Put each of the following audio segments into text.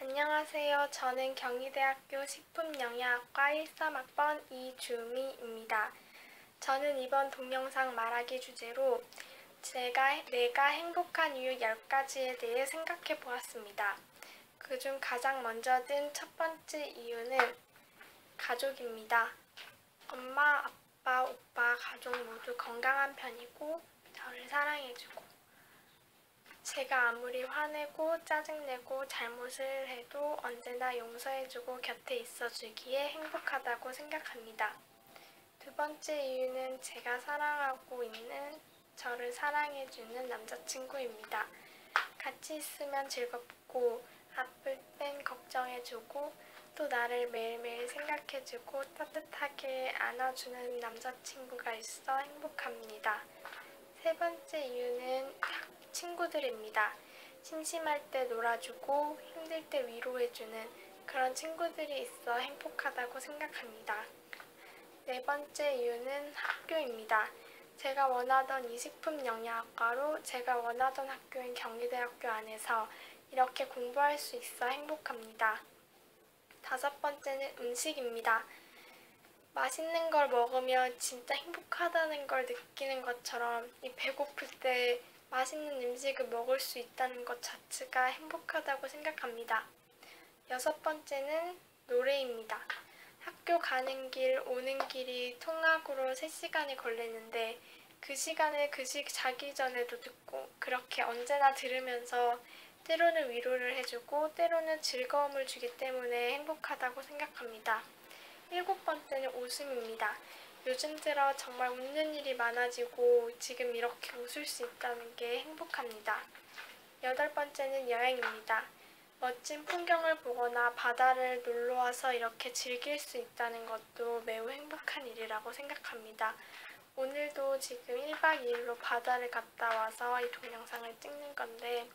안녕하세요. 저는 경희대학교 식품영양학과 13학번 이주미입니다. 저는 이번 동영상 말하기 주제로 제가 내가 행복한 이유 10가지에 대해 생각해 보았습니다. 그중 가장 먼저 든 첫 번째 이유는 가족입니다. 엄마, 아빠, 오빠, 가족 모두 건강한 편이고 저를 사랑해주고 제가 아무리 화내고 짜증내고 잘못을 해도 언제나 용서해주고 곁에 있어주기에 행복하다고 생각합니다. 두 번째 이유는 제가 사랑하고 있는 저를 사랑해주는 남자친구입니다. 같이 있으면 즐겁고 아플 땐 걱정해주고 또 나를 매일매일 생각해주고 따뜻하게 안아주는 남자친구가 있어 행복합니다. 세 번째 이유는 친구들입니다. 심심할 때 놀아주고 힘들 때 위로해주는 그런 친구들이 있어 행복하다고 생각합니다. 네 번째 이유는 학교입니다. 제가 원하던 이식품 영양학과로 제가 원하던 학교인 경희대학교 안에서 이렇게 공부할 수 있어 행복합니다. 다섯 번째는 음식입니다. 맛있는 걸 먹으면 진짜 행복하다는 걸 느끼는 것처럼 이 배고플 때 맛있는 음식을 먹을 수 있다는 것 자체가 행복하다고 생각합니다. 여섯 번째는 노래입니다. 학교 가는 길, 오는 길이 통학으로 3시간이 걸리는데 그 시간에 그시 자기 전에도 듣고 그렇게 언제나 들으면서 때로는 위로를 해주고 때로는 즐거움을 주기 때문에 행복하다고 생각합니다. 일곱 번째는 웃음입니다. 요즘 들어 정말 웃는 일이 많아지고 지금 이렇게 웃을 수 있다는 게 행복합니다. 여덟 번째는 여행입니다. 멋진 풍경을 보거나 바다를 놀러 와서 이렇게 즐길 수 있다는 것도 매우 행복한 일이라고 생각합니다. 오늘도 지금 1박 2일로 바다를 갔다 와서 이 동영상을 찍는 건데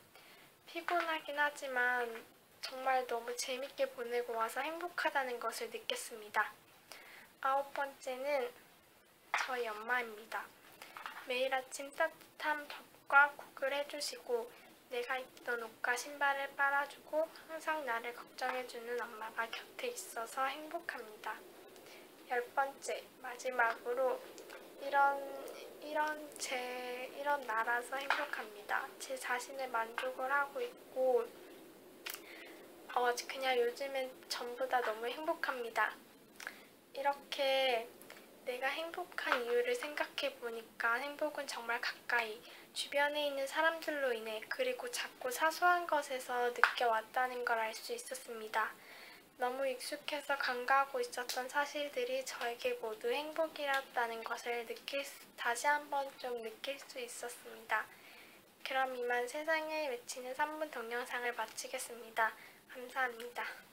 피곤하긴 하지만 정말 너무 재밌게 보내고 와서 행복하다는 것을 느꼈습니다. 아홉 번째는 저희 엄마입니다. 매일 아침 따뜻한 밥과 국을 해주시고 내가 입던 옷과 신발을 빨아주고 항상 나를 걱정해주는 엄마가 곁에 있어서 행복합니다. 열 번째, 마지막으로 이런 이런 제 이런 나라서 행복합니다. 제 자신을 만족을 하고 있고 어 그냥 요즘엔 전부 다 너무 행복합니다. 이렇게 내가 행복한 이유를 생각해 보니까 행복은 정말 가까이 주변에 있는 사람들로 인해 그리고 작고 사소한 것에서 느껴왔다는 걸 알 수 있었습니다. 너무 익숙해서 간과하고 있었던 사실들이 저에게 모두 행복이었다는 것을 느낄 수, 다시 한번 좀 느낄 수 있었습니다. 그럼 이만 세상에 외치는 3분 동영상을 마치겠습니다. 감사합니다.